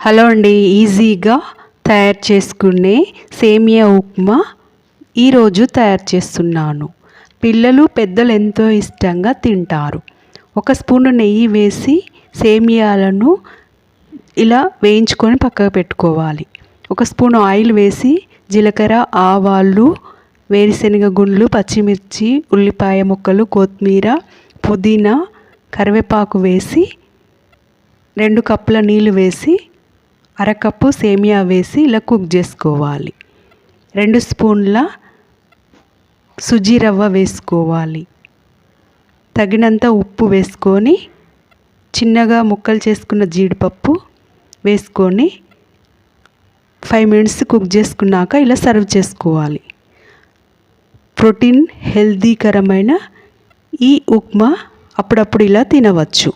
Hello అండి ఈజీగా తయారు చేసుకునే సేమియా ఉప్మా ఈరోజు తయారు చేస్తున్నాను. పిల్లలు పెద్దలు ఎంతో ఇష్టంగా తింటారు. ఒక స్పూన్ నెయ్యి వేసి సేమియాలను ఇలా వేయించుకొని పక్కకు పెట్టుకోవాలి. ఒక స్పూన్ ఆయిల్ వేసి జీలకర్ర ఆవాలు వేరుశనగ గుండ్లు పచ్చిమిర్చి ఉల్లిపాయ ముక్కలు కొత్తిమీర పుదీనా కరివేపాకు వేసి రెండు కప్పుల నీళ్ళు వేసి అరకప్పు సేమియా వేసి ఇలా కుక్ చేసుకోవాలి. రెండు స్పూన్ల సుజీ రవ్వ వేసుకోవాలి. తగినంత ఉప్పు వేసుకొని చిన్నగా ముక్కలు చేసుకున్న జీడిపప్పు వేసుకొని ఫైవ్ మినిట్స్ కుక్ చేసుకున్నాక ఇలా సర్వ్ చేసుకోవాలి. ప్రోటీన్ హెల్దీకరమైన ఈ ఉప్మా అప్పుడప్పుడు ఇలా తినవచ్చు.